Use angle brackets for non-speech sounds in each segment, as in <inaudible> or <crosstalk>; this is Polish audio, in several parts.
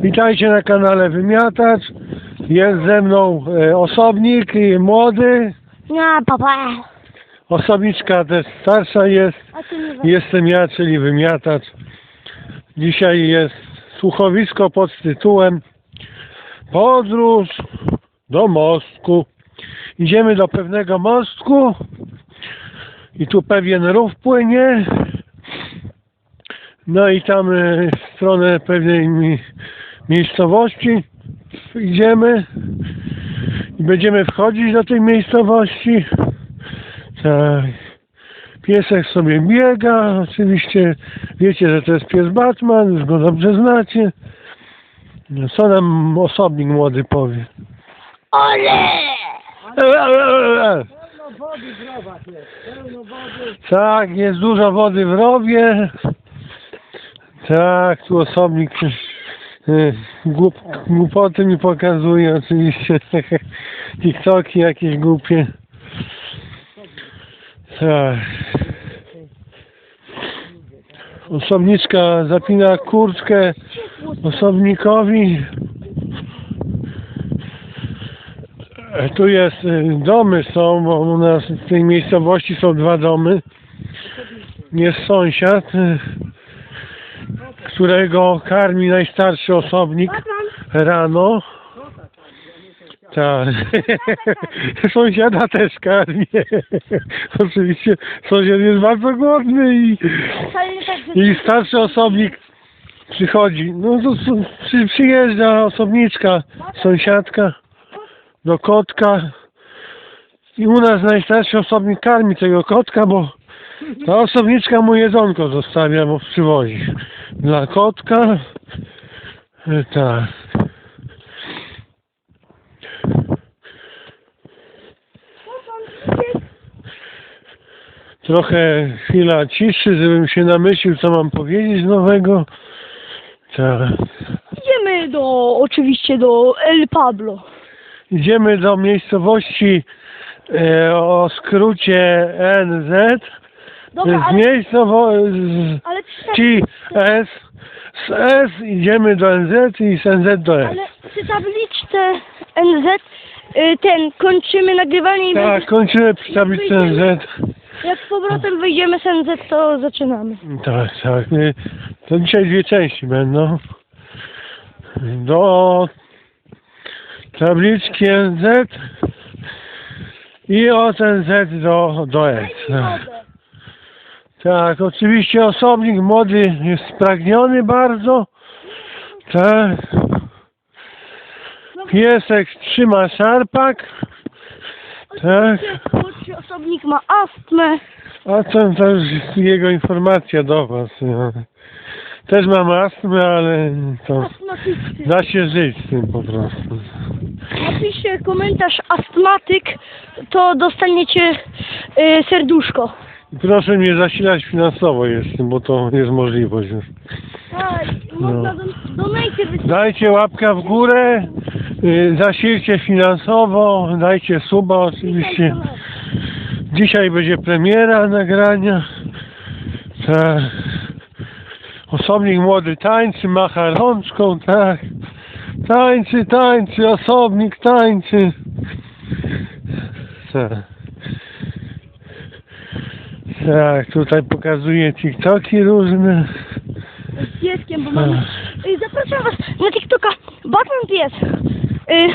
Witajcie na kanale Wymiatacz. Jest ze mną e, osobnik i młody. No, papa. Osobniczka też starsza jest. A ty nie Jestem ja, czyli Wymiatacz. Dzisiaj jest słuchowisko pod tytułem Podróż do mostku. Idziemy do pewnego mostku i tu pewien rów płynie. No i tam e, w stronę pewnej mi- miejscowości idziemy i będziemy wchodzić do tej miejscowości. Tak. Piesek sobie biega, oczywiście wiecie, że to jest pies Batman, już go dobrze znacie. No, Co nam osobnik młody powie? Ole! E, e, e, e. Tak, jest dużo wody w rowie. Tak, tu osobnik głup, głupoty mi pokazuje oczywiście. <laughs> TikToki jakieś głupie. Tak. Osobniczka zapina kurtkę osobnikowi. E, Tu jest, e, domy są, bo u nas w tej miejscowości są dwa domy. Jest sąsiad, e, którego karmi najstarszy osobnik rano. Tak. <laughs> Sąsiada też karmi. <laughs> Oczywiście sąsiad jest bardzo głodny i, i starszy osobnik przychodzi. No to przy, przyjeżdża osobniczka, sąsiadka do kotka i u nas najstarszy osobnik karmi tego kotka, bo ta osobniczka mu jedzonko zostawia, bo przywozi. Dla kotka tak. Trochę chwila ciszy, żebym się namyślił, co mam powiedzieć nowego. Tak. Idziemy do, oczywiście do El Pablo. Idziemy do miejscowości e, o skrócie NZ. Dobra, z ale, miejscowości ale, ci S. Z S idziemy do NZ i z NZ do S. ale przy tabliczce NZ y, ten, kończymy nagrywanie i Tak, będzie, kończymy przy tablicy NZ. jak z powrotem wyjdziemy z NZ, to zaczynamy. Tak, tak. To dzisiaj dwie części będą. Do tabliczki NZ i od NZ do, do S. Tak, oczywiście osobnik młody jest spragniony bardzo. Tak. Piesek trzyma szarpak. Tak. Młodszy osobnik ma astmę. A to, jest jego informacja do was. ja. Też mam astmę, ale to Astmatycy. da się żyć z tym po prostu. Napiszcie komentarz astmatyk, to dostaniecie y, serduszko. I proszę mnie zasilać finansowo jeszcze, bo to jest możliwość już. Tak, można do, donajcie wysyłać. Dajcie łapka w górę, y, zasilcie finansowo, dajcie suba oczywiście. Dzisiaj będzie premiera nagrania. Tak. Osobnik młody tańczy, macha rączką, tak. Tańczy, tańczy, osobnik tańczy. Tak. Tak, tutaj pokazuje TikToki różne. z pieskiem, bo mamy... Y, Zapraszam was na TikToka Batman Pies. Y,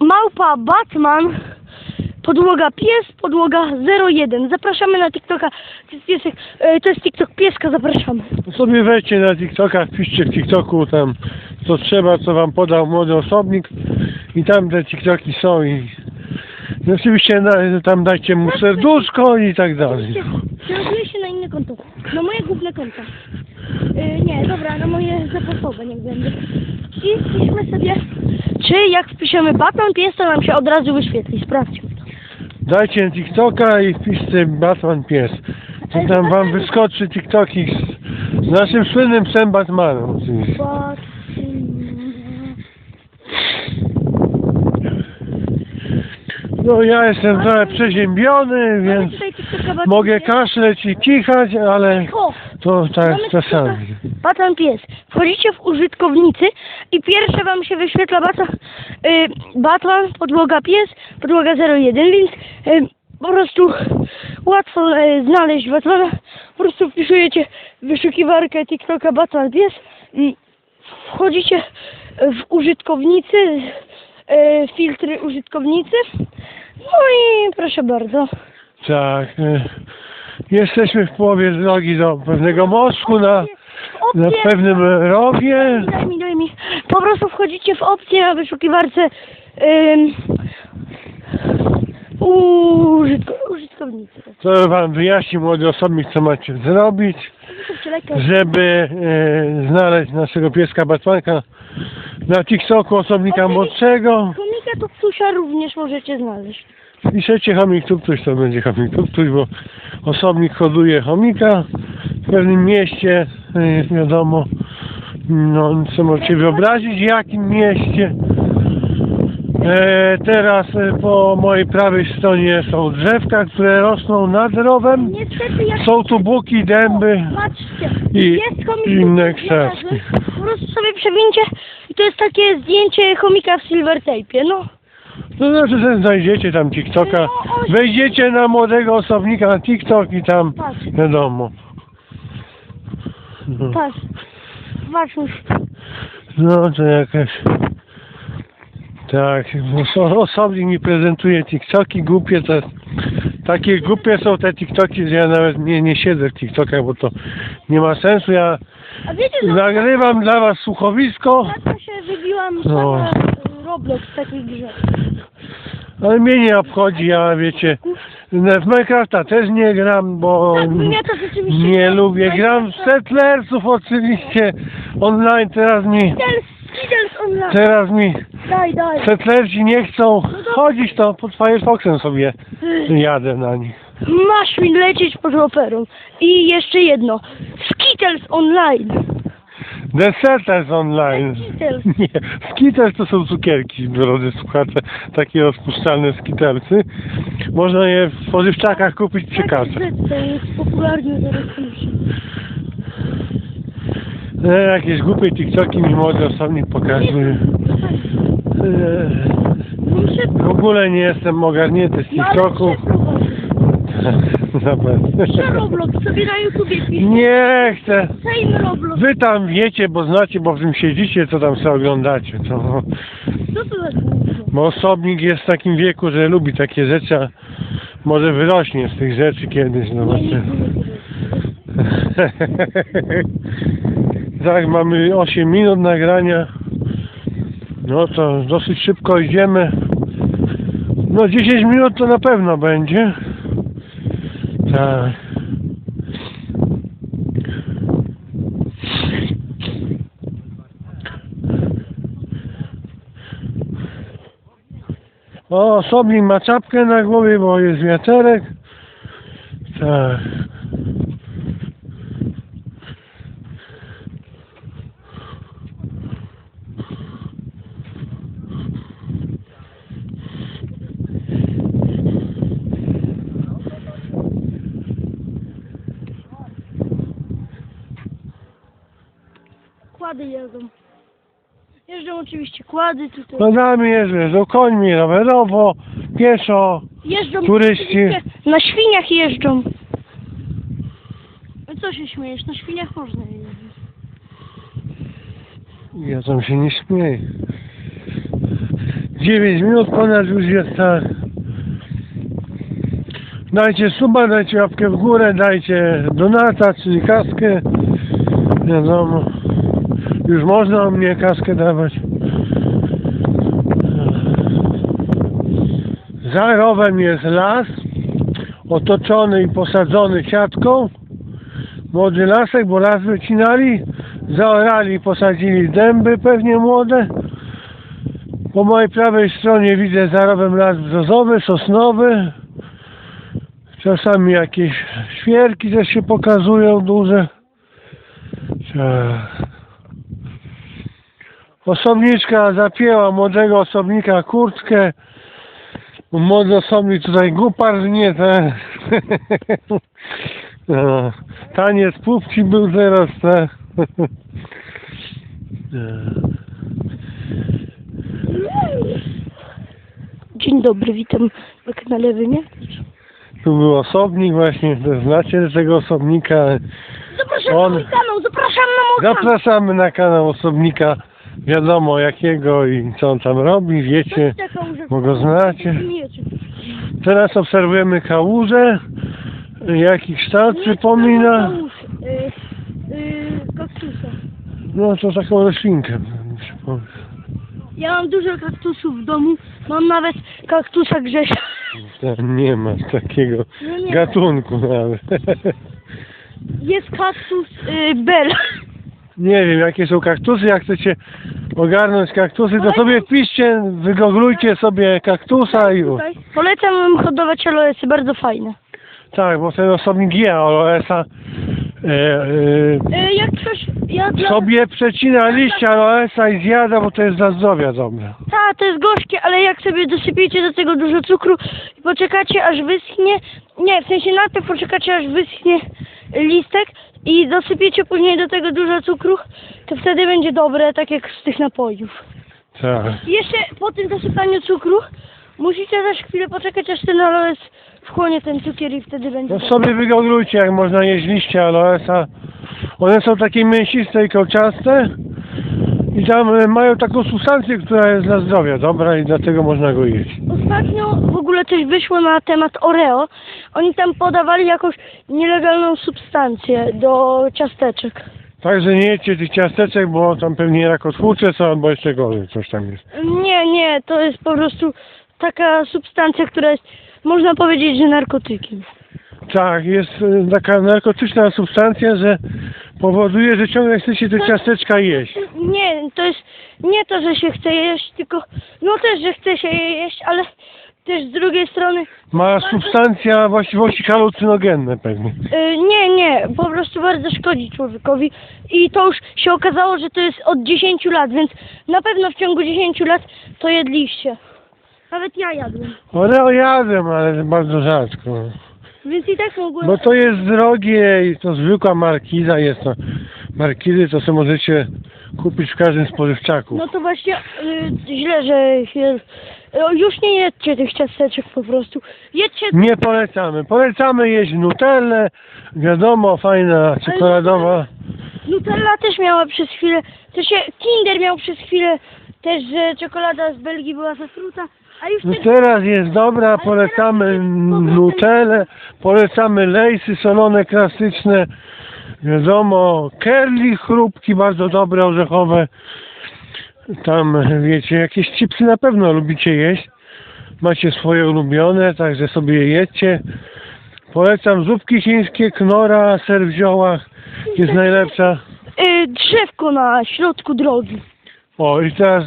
Małpa Batman. Podłoga pies, podłoga 01. Zapraszamy na TikToka. To jest, piesek, y, to jest TikTok pieska, zapraszamy. To sobie wejdźcie na TikToka, wpiszcie w TikToku tam co trzeba, co wam podał młody osobnik i tam te TikToki są i, i oczywiście na, tam dajcie mu serduszko i tak dalej. Przerobię się na inne konto. Na moje główne konto. Y, nie, dobra, na moje zapasowe niech będzie. I wpiszmy sobie, czy jak wpiszemy Batman Pies, to nam się od razu wyświetli. Sprawdźmy to. Dajcie TikToka i wpiszcie Batman Pies. To tam wam wyskoczy TikToki z, z naszym słynnym psem Batmanem oczywiście. Batman. No ja jestem trochę przeziębiony, więc tutaj mogę kaszleć i kichać, ale Cicho. to tak Mamy czasami. TikToka Batman Pies. wchodzicie w użytkownicy i pierwsze wam się wyświetla bata, y, Batman, podłoga pies, podłoga 01, więc y, po prostu łatwo y, znaleźć Batmana. Po prostu wpisujecie w wyszukiwarkę TikToka Batman pies, y, wchodzicie w użytkownicy, y, filtry użytkownicy, no i proszę bardzo. Tak. e, Jesteśmy w połowie drogi do pewnego mostku na, na Opcje- pewnym rowie. Daj mi, daj mi. Po prostu wchodzicie w opcję na wyszukiwarce ym, użytko, użytkownicy. To wam wyjaśni młody osobnik, co macie zrobić, żeby e, znaleźć naszego pieska Batmanka na TikToku osobnika młodszego. Komika to psusia również możecie znaleźć. Piszecie chomik tuptuś, to będzie chomik tuptuś, bo osobnik hoduje chomika w pewnym mieście, e, wiadomo, no co możecie wyobrazić, w jakim mieście. E, teraz e, po mojej prawej stronie są drzewka, które rosną nad rowem. Niestety jak... Są tu buki, dęby Patrzcie, i jest komik inne krzewki. Po prostu sobie przewincie to jest takie zdjęcie chomika w silver tape'ie, no. To znaczy, że znajdziecie tam TikToka, wejdziecie na młodego osobnika na TikTok i tam Patrz, wiadomo. No. patrz. Patrz już. No to jakaś. Tak, oso- osobnik mi prezentuje TikToki głupie, to takie głupie są te TikToki, że ja nawet nie, nie siedzę w TikTokach, bo to nie ma sensu. Ja A wiecie, że nagrywam dla was słuchowisko, wybiłam No. Roblox w takiej grze. ale mnie nie obchodzi, ja wiecie, w Minecrafta też nie gram, bo Tak, mnie to rzeczywiście... nie lubię. Gram w Settlersów oczywiście online, teraz mi, Skittles online. teraz mi Daj, daj. Settlersi nie chcą chodzić, to pod Firefoxem sobie jadę na nich. Masz mi lecieć pod operą. I jeszcze jedno. Skittles online. The Settlers online. Skittles. <laughs> Nie, to są cukierki, drodzy słuchacze, takie rozpuszczalne skittlesy. Można je w spożywczakach kupić przy kasach. To jest popularny teraz już. E, jakieś głupie TikToki mi młody osobnik pokazuje. E, w ogóle nie jestem ogarnięty z No ale TikToków. <laughs> Zapewne. Że Roblox sobie na YouTubie. Nie chcę. Sejm Roblox. Wy tam wiecie, bo znacie, bo w tym siedzicie, co tam sobie oglądacie. To, Co to za gówno? bo osobnik jest w takim wieku, że lubi takie rzeczy, a może wyrośnie z tych rzeczy kiedyś. No Nie, właśnie. nie, nie, nie. <laughs> tak, mamy 8 minut nagrania. No to dosyć szybko idziemy. No 10 minut to na pewno będzie. Tak. O, osobnik ma czapkę na głowie, bo jest wiaterek. Tak. Kłady jeżdżą. Jeżdżą oczywiście kłady tutaj. No nami jeżdżą końmi, rowerowo, pieszo. Jeżdżą turyści. Na świniach jeżdżą. No co się śmiejesz? Na świniach można jeździć. Ja tam się nie śmieję. 9 minut ponad już jest tak. Dajcie suba, dajcie łapkę w górę, dajcie donata, czyli kaskę. Wiadomo. Już można o mnie kaskę dawać. Za rowem jest las, otoczony i posadzony siatką. Młody lasek, bo las wycinali, zaorali i posadzili dęby pewnie młode. Po mojej prawej stronie widzę za rowem las brzozowy, sosnowy. Czasami jakieś świerki też się pokazują duże. Osobniczka zapięła młodego osobnika kurtkę. Młody osobnik tutaj guparnie ten. <laughs> No, Taniec pupci był teraz, tak. E, Dzień dobry, witam na kanale Wymiar. Tu był osobnik właśnie, to znacie tego osobnika. Zapraszam On- na mój kanał, zapraszam na mój kanał. Zapraszamy na kanał osobnika, wiadomo jakiego i co on tam robi, wiecie, bo go znacie. Teraz obserwujemy kałużę, jaki kształt przypomina. Y, y, kaktusa. No to taką roślinkę przypomina. Ja mam dużo kaktusów w domu, mam nawet kaktusa Grzesia. Nie ma takiego No nie, gatunku nawet. jest kaktus y, Bell. Nie wiem jakie są kaktusy, jak chcecie ogarnąć kaktusy, to sobie wpiszcie, wygooglujcie sobie kaktusa i już. Polecam hodować aloesy, bardzo fajne. Tak, bo ten osobnik je aloesa e, e, Y, jak coś, ja dla... sobie przecina liścia aloesa i zjada, bo to jest dla zdrowia dobre. Ta, to jest gorzkie, ale jak sobie dosypiecie do tego dużo cukru i poczekacie aż wyschnie, nie, w sensie najpierw poczekacie aż wyschnie listek i dosypiecie później do tego dużo cukru, to wtedy będzie dobre, tak jak z tych napojów. Tak. I jeszcze po tym zasypaniu cukru musicie też chwilę poczekać, aż ten aloes wchłonie ten cukier i wtedy będzie No dobre. sobie wygooglujcie, jak można jeść liście aloesa. One są takie mięsiste i kolczaste i tam e, mają taką substancję, która jest dla zdrowia dobra i dlatego można go jeść. Ostatnio w ogóle coś wyszło na temat Oreo. Oni tam podawali jakąś nielegalną substancję do ciasteczek. Także nie jedźcie tych ciasteczek, bo tam pewnie rakotwórcze są albo jeszcze gorzej coś tam jest. Nie, nie, to jest po prostu taka substancja, która jest, można powiedzieć, że narkotykiem. Tak, jest e, taka narkotyczna substancja, że powoduje, że ciągle chcecie te ciasteczka jeść. Nie, to jest nie to, że się chce jeść, tylko no też, że chce się je jeść, ale też z drugiej strony Ma substancja właściwości halucynogenne pewnie. y, nie, nie, po prostu bardzo szkodzi człowiekowi i to już się okazało, że to jest od 10 lat, więc na pewno w ciągu 10 lat to jedliście. Nawet ja jadłem. Oreo jadłem, ale bardzo rzadko. Więc i tak mogłem... Bo to jest drogie i to zwykła markiza jest to. Markizy to sobie możecie kupić w każdym spożywczaku. No to właśnie y, źle, że się... O, już nie jedźcie tych ciasteczek po prostu. Jedźcie... Nie polecamy. Polecamy jeść nutellę, wiadomo, fajna, czekoladowa. Nutella też miała przez chwilę... To się Kinder miał przez chwilę też, że czekolada z Belgii była zatruta, a już No teraz jest dobra, polecamy nutellę, polecamy lejsy solone klasyczne, wiadomo, curly chrupki bardzo dobre, orzechowe. Tam, wiecie, jakieś chipsy na pewno lubicie jeść. Macie swoje ulubione, także sobie je jedźcie. Polecam zupki chińskie, knora, ser w ziołach jest najlepsza. Y, drzewko na środku drogi. O i teraz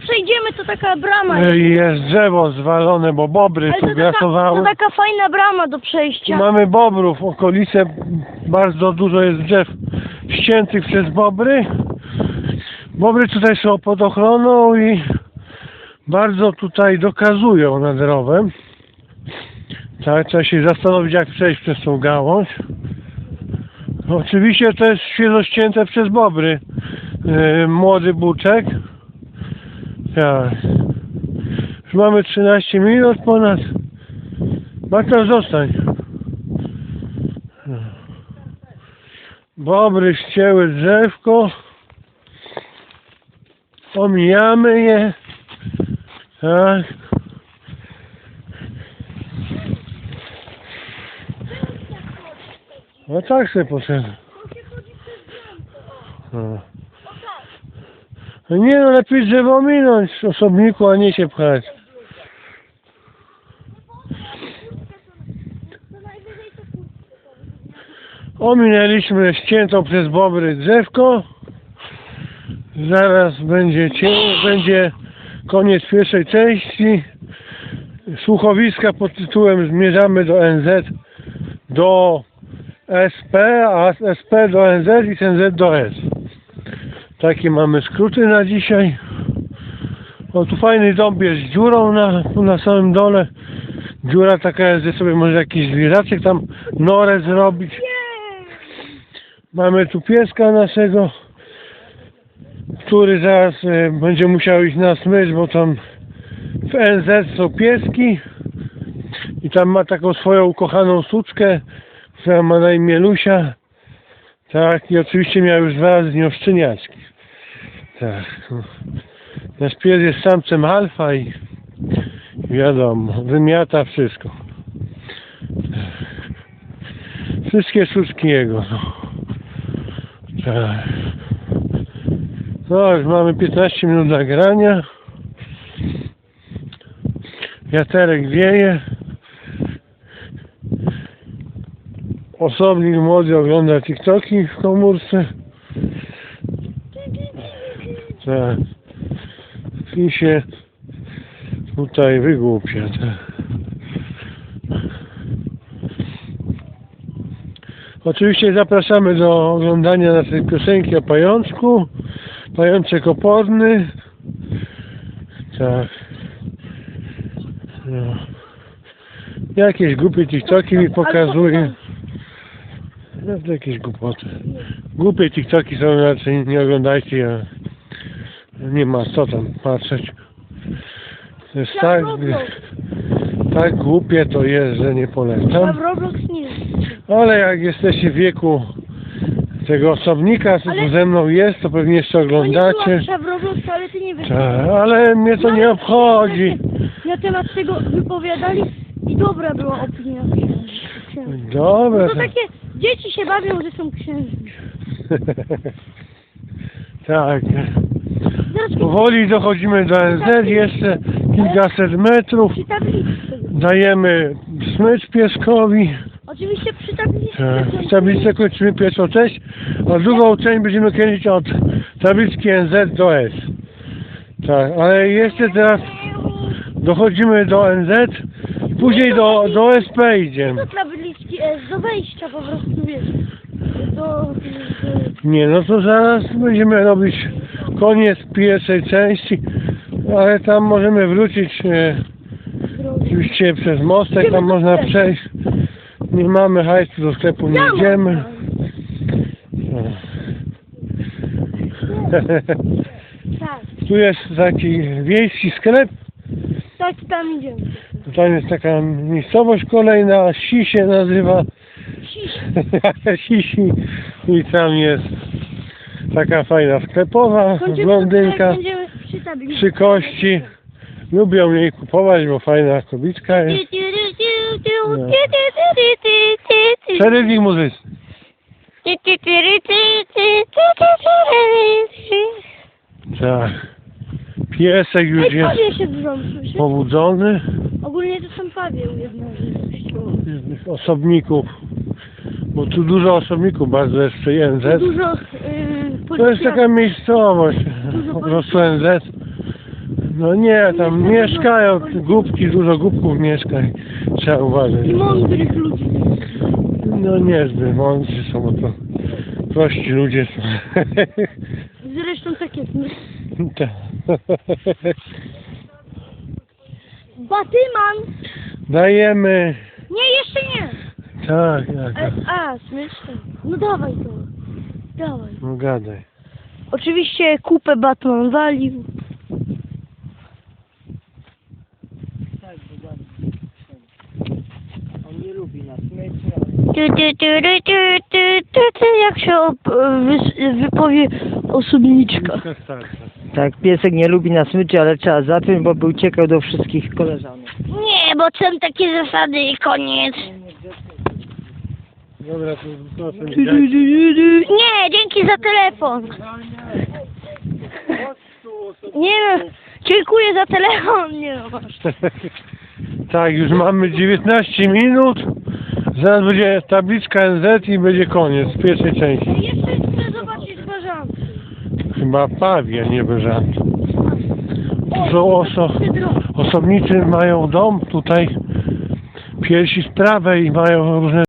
Przejdziemy, to taka brama e, jest. drzewo zwalone, bo bobry Ale tu to taka, grasowały. to taka fajna brama do Tu przejścia. mamy bobrów, okolice, bardzo dużo jest drzew ściętych przez bobry. Bobry tutaj są pod ochroną i bardzo tutaj dokazują nad rowem. Tak, trzeba się zastanowić jak przejść przez tą gałąź. Oczywiście to jest świeżo ścięte przez bobry. Yy, młody buczek. Tak. Już mamy 13 minut ponad. Bartosz zostań. Bobry ścięły drzewko. Omijamy je. Tak. No tak sobie poszedł. No. No nie no, lepiej drzewo minąć osobniku, a nie się pchać. Ominęliśmy ściętą przez bobry drzewko. Zaraz będzie cień, będzie koniec pierwszej części. Słuchowiska pod tytułem Zmierzamy do NZ do SP, a SP do NZ i NZ do S. Takie mamy skróty na dzisiaj. O tu fajny dom jest z dziurą na, na samym dole. Dziura taka jest, że sobie może jakiś zwierzaczek tam norę zrobić. Mamy tu pieska naszego. który zaraz e, będzie musiał iść na smycz, bo tam w NZ są pieski i tam ma taką swoją ukochaną suczkę, która ma na imię Lusia. Tak, i oczywiście miał już dwa razy z nią szczeniaczki. Tak. no. Nasz pies jest samcem alfa i wiadomo, wymiata wszystko. Wszystkie sztuczki jego. No. Tak. No, już mamy 15 minut nagrania. Wiaterek wieje. Osobnik młody ogląda TikToki w komórce. Tak. I się tutaj wygłupia. Tak. Oczywiście zapraszamy do oglądania naszej piosenki o pajączku. Pajączek oporny. Tak. No. Jakieś głupie TikToki mi pokazuje. No to jakieś głupoty. Głupie TikToki są raczej nie oglądajcie. a Nie ma co tam patrzeć. To jest tak, tak głupie to jest, że nie Ja polecam. Roblox nie. Ale jak jesteście w wieku tego osobnika, co tu Ale- ze mną jest, to pewnie jeszcze oglądacie. Ja w Roblox, ale ty nie wiesz. Tak, ale mnie to nie obchodzi. Na temat tego wypowiadali i dobra była opinia księży. No Dobra. to takie dzieci się bawią, że są księżmi. <laughs> tak. Zaraz Powoli dochodzimy do NZ, jeszcze kilkaset metrów. przy tablicy. Dajemy smycz pieskowi. Oczywiście przy tablicy. Tak. Tablicę kończymy pierwszą część, a drugą część będziemy kręcić od tabliczki NZ do S. Tak, ale jeszcze teraz dochodzimy do NZ, później do, do SP Do idziemy. tabliczki S, do wejścia po prostu, wiesz. Do... do Nie, no to zaraz będziemy robić koniec pierwszej części, ale tam możemy wrócić e, oczywiście przez mostek, tam można przejść. Nie mamy hajsu, do sklepu nie idziemy. Tak, Tu jest taki wiejski sklep, tak tam idziemy. Tam jest taka miejscowość kolejna, Si się nazywa. Sisi i tam jest taka fajna sklepowa, blondynka, przy kości. Lubią jej kupować, bo fajna kobitka jest. No. Przerywnik muzyczny. Tak. Piesek już Ej, jest się pobudzony. Ogólnie to są pawie jedna rzecz. Osobników. Bo tu dużo osobników bardzo jest przy NZ. Dużo yy, To jest taka miejscowość, po prostu NZ. No nie, tam mieszkają głupki, dużo głupków mieszka i trzeba uważać. I mądrych ludzi. No niezbyt mądrzy są, bo to prości ludzie są. <laughs> Zresztą tak jest. Tak. <laughs> Batyman! Dajemy. Nie, jeszcze nie! Tak, tak. Tak. a, śmieszne. No dawaj to. Dawaj. No gadaj. Oczywiście kupę Batman walił. On nie lubi na smyczy, Tu, tu, tu, tu, tu, tu, tu, tu, Jak się op- wys- wypowie osobniczka. Tak, piesek nie lubi na smyczy, ale trzeba zapiąć, bo by uciekał do wszystkich koleżanek. Nie, bo są takie zasady i koniec. Dobra, to proszę mi dać. Nie, dzięki za telefon. Nie no, dziękuję za telefon. Nie no, masz. <laughs> Tak, już mamy 19 minut. Zaraz będzie tabliczka NZ i będzie koniec pierwszej części. Jeszcze chcę. Chyba pawie, nie beżant. Dużo oso osobnicy mają dom tutaj. Pierwsi z prawej mają różne